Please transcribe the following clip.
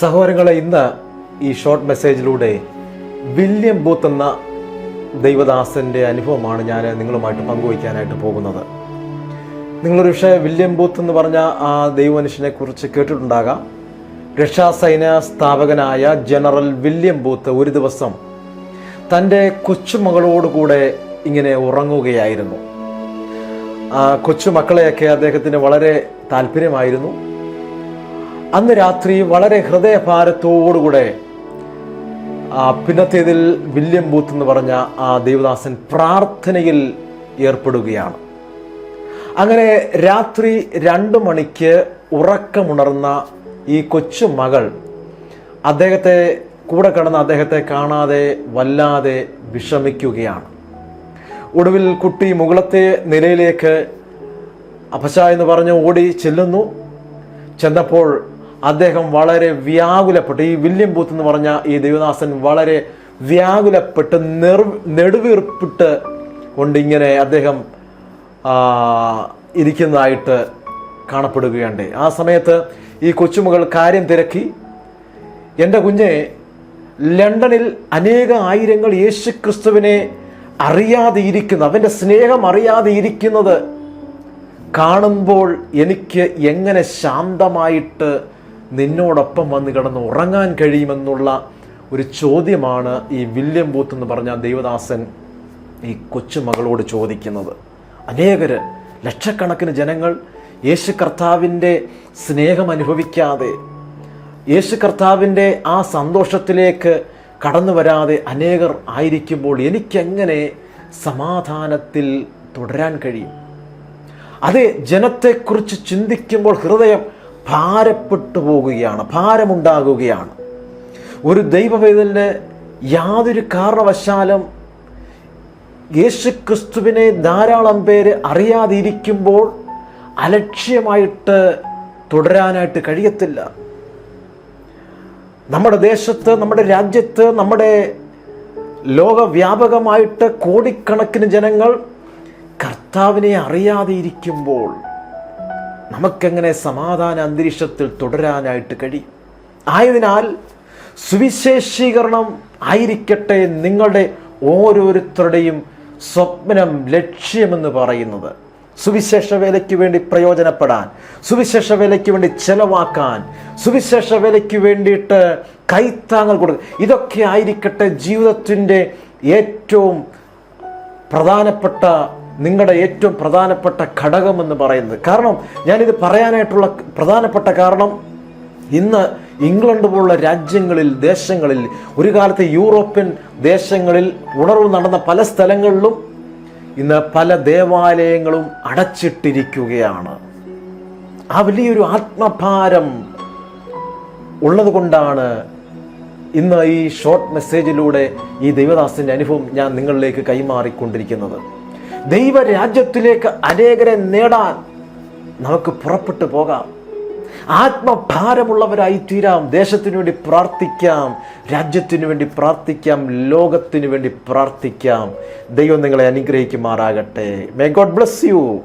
സഹോദരങ്ങളെ ഇന്ന് ഈ ഷോർട്ട് മെസ്സേജിലൂടെ വില്യം ബൂത്ത് എന്ന ദൈവദാസന്റെ അനുഭവമാണ് ഞാൻ നിങ്ങളുമായിട്ട് പങ്കുവയ്ക്കാനായിട്ട് പോകുന്നത്. നിങ്ങളൊരു പക്ഷേ വില്യം ബൂത്ത് എന്ന് പറഞ്ഞ ആ ദൈവമനുഷ്യനെ കുറിച്ച് കേട്ടിട്ടുണ്ടാകാം. രക്ഷാസൈന സ്ഥാപകനായ ജനറൽ വില്യം ബൂത്ത് ഒരു ദിവസം തന്റെ കൊച്ചുമകളോടുകൂടെ ഇങ്ങനെ ഉറങ്ങുകയായിരുന്നു. കൊച്ചുമക്കളെയൊക്കെ അദ്ദേഹത്തിന് വളരെ താല്പര്യമായിരുന്നു. അന്ന് രാത്രി വളരെ ഹൃദയഭാരത്തോടുകൂടെ പിന്നത്തേതിൽ വില്യം ബൂത്ത് എന്ന് പറഞ്ഞ ആ ദേവദാസൻ പ്രാർത്ഥനയിൽ ഏർപ്പെടുകയാണ്. അങ്ങനെ രാത്രി രണ്ട് മണിക്ക് ഉറക്കമുണർന്ന ഈ കൊച്ചു മകൾ അദ്ദേഹത്തെ കൂടെ കിടന്ന അദ്ദേഹത്തെ കാണാതെ വല്ലാതെ വിഷമിക്കുകയാണ്. ഒടുവിൽ കുട്ടി മുകളത്തെ നിലയിലേക്ക് അപശ എന്ന് പറഞ്ഞ് ഓടി ചെല്ലുന്നു. ചെന്നപ്പോൾ അദ്ദേഹം വളരെ വ്യാകുലപ്പെട്ട്. ഈ വില്യം ബൂത്ത് എന്ന് പറഞ്ഞ ഈ ദേവദാസൻ വളരെ വ്യാകുലപ്പെട്ട് നെർ നെടുവീർപ്പിട്ട് കൊണ്ടിങ്ങനെ അദ്ദേഹം ആ, ഇരിക്കുന്നതായിട്ട് കാണപ്പെടുകയുണ്ട്. ആ സമയത്ത് ഈ കൊച്ചുമകൾ കാര്യം തിരക്കി. എന്റെ കുഞ്ഞെ ലണ്ടനിൽ അനേക ആയിരങ്ങൾ യേശു ക്രിസ്തുവിനെ അറിയാതെ ഇരിക്കുന്ന അവന്റെ സ്നേഹം അറിയാതെ ഇരിക്കുന്നത് കാണുമ്പോൾ എനിക്ക് എങ്ങനെ ശാന്തമായിട്ട് നിന്നോടൊപ്പം വന്ന് കിടന്ന് ഉറങ്ങാൻ കഴിയുമെന്നുള്ള ഒരു ചോദ്യമാണ് ഈ വില്യം ബൂത്ത് എന്ന് പറഞ്ഞ ദൈവദാസൻ ഈ കൊച്ചുമകളോട് ചോദിക്കുന്നത്. അനേകര് ലക്ഷക്കണക്കിന് ജനങ്ങൾ യേശു കർത്താവിന്റെ സ്നേഹം അനുഭവിക്കാതെ യേശു കർത്താവിന്റെ ആ സന്തോഷത്തിലേക്ക് കടന്നു വരാതെ അനേകർ ആയിരിക്കുമ്പോൾ എനിക്കെങ്ങനെ സമാധാനത്തിൽ തുടരാൻ കഴിയും? അതെ ജനത്തെക്കുറിച്ച് ചിന്തിക്കുമ്പോൾ ഹൃദയം ഭാരപ്പെട്ടു പോകുകയാണ് ഭാരമുണ്ടാകുകയാണ്. ഒരു ദൈവവേദലിന് യാതൊരു കാരണവശാലും യേശു ക്രിസ്തുവിനെ ധാരാളം പേര് അറിയാതിരിക്കുമ്പോൾ അലക്ഷ്യമായിട്ട് തുടരാനായിട്ട് കഴിയത്തില്ല. നമ്മുടെ ദേശത്ത് നമ്മുടെ രാജ്യത്ത് നമ്മുടെ ലോകവ്യാപകമായിട്ട് കോടിക്കണക്കിന് ജനങ്ങൾ കർത്താവിനെ അറിയാതെ ഇരിക്കുമ്പോൾ നമുക്കെങ്ങനെ സമാധാന അന്തരീക്ഷത്തിൽ തുടരാനായിട്ട് കഴിയും? ആയതിനാൽ സുവിശേഷീകരണം ആയിരിക്കട്ടെ നിങ്ങളുടെ ഓരോരുത്തരുടെയും സ്വപ്നം ലക്ഷ്യമെന്ന് പറയുന്നത്. സുവിശേഷ വേലയ്ക്ക് വേണ്ടി പ്രയോജനപ്പെടാൻ സുവിശേഷ വേലയ്ക്ക് വേണ്ടി ചെലവാക്കാൻ സുവിശേഷ വേലയ്ക്ക് വേണ്ടിയിട്ട് കൈത്താങ്ങൽ കൊടുക്കുക ഇതൊക്കെ ആയിരിക്കട്ടെ ജീവിതത്തിന്റെ ഏറ്റവും പ്രധാനപ്പെട്ട നിങ്ങളുടെ ഏറ്റവും പ്രധാനപ്പെട്ട ഘടകം എന്ന് പറയുന്നത്. കാരണം ഞാനിത് പറയാനായിട്ടുള്ള പ്രധാനപ്പെട്ട കാരണം ഇന്ന് ഇംഗ്ലണ്ട് പോലുള്ള രാജ്യങ്ങളിൽ ദേശങ്ങളിൽ ഒരു കാലത്ത് യൂറോപ്യൻ ദേശങ്ങളിൽ ഉണർവ് നടന്ന പല സ്ഥലങ്ങളിലും ഇന്ന് പല ദേവാലയങ്ങളും അടച്ചിട്ടിരിക്കുകയാണ്. ആ വലിയൊരു ആത്മഭാരം ഉള്ളത് കൊണ്ടാണ് ഇന്ന് ഈ ഷോർട്ട് മെസ്സേജിലൂടെ ഈ ദൈവദാസിന്റെ അനുഭവം ഞാൻ നിങ്ങളിലേക്ക് കൈമാറിക്കൊണ്ടിരിക്കുന്നത്. ദൈവരാജ്യത്തിലേക്ക് അനേകരെ നേടാൻ നമുക്ക് പുറപ്പെട്ടു പോകാം. ആത്മഭാരമുള്ളവരായി തീരാം. ദേശത്തിനു വേണ്ടി പ്രാർത്ഥിക്കാം. രാജ്യത്തിനു വേണ്ടി പ്രാർത്ഥിക്കാം. ലോകത്തിനു വേണ്ടി പ്രാർത്ഥിക്കാം. ദൈവം നിങ്ങളെ അനുഗ്രഹിക്കുമാറാകട്ടെ. May God bless you